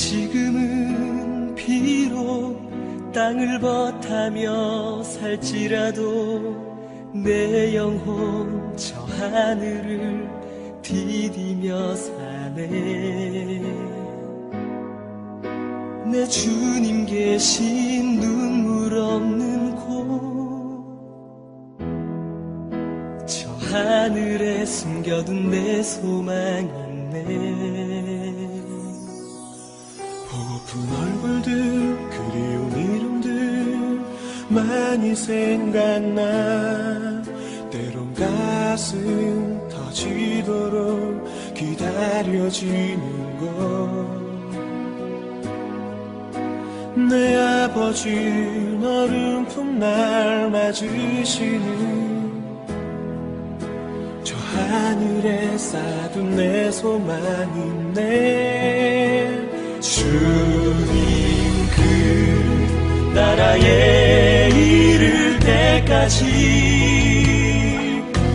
지금은 비록 땅을 버타며 살지라도 내 영혼 저 하늘을 디디며 사네. 내 주님 계신 눈물 없는 곳 저 하늘에 숨겨둔 내 소망 있네 보 고픈 얼굴들 그리운 이름들 많이 생각나. 때론 가슴 터지도록 기다려지는 것 내 아버지 너른 품날 맞으시는 저 하늘에 쌓둔 내 소망이네 주님 그 나라에 이를 때까지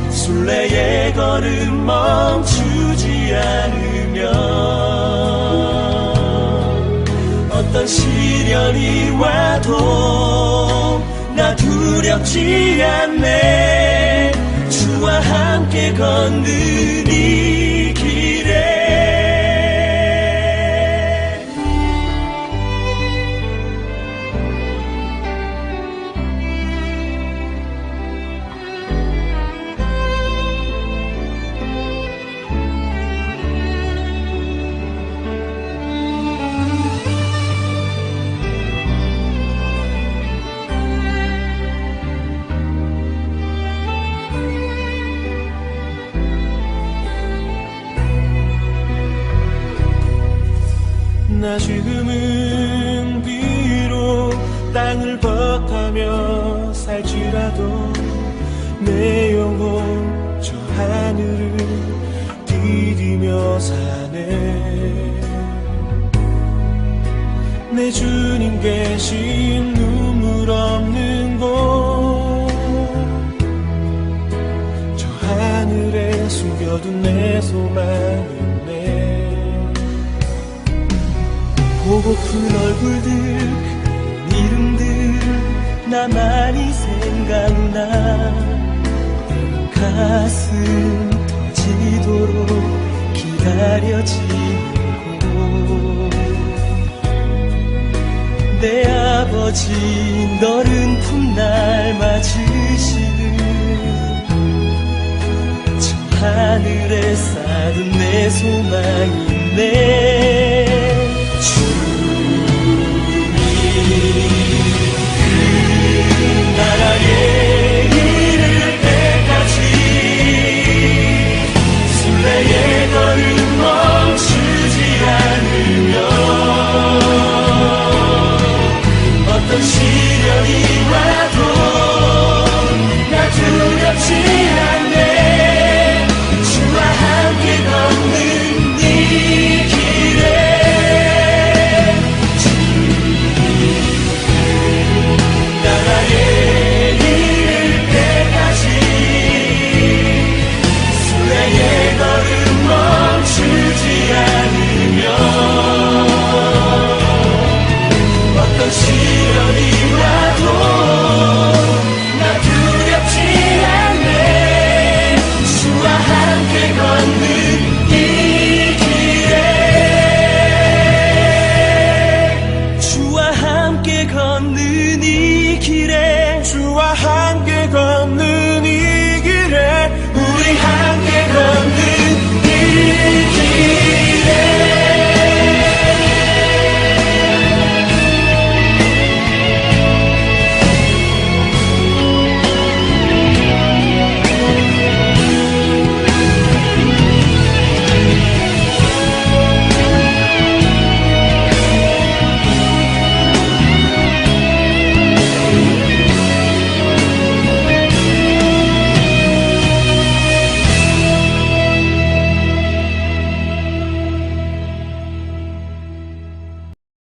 순례의 걸음 멈추지 않으면 어떤 시련이 와도 나 두렵지 않네. 주와 함께 걷는 지금은 비록 땅을 버타며 살지라도 내 영혼 저 하늘을 디디며 사네. 내 주님 계신 눈물 없는 곳 저 하늘에 숨겨둔 내 소망 보고픈 얼굴들 그 이름들 나 많이 생각나. 가슴 터지도록 기다려지는 곳내 아버지 너른 품날 맞으시는 저 하늘에 쌓은 내 소망이네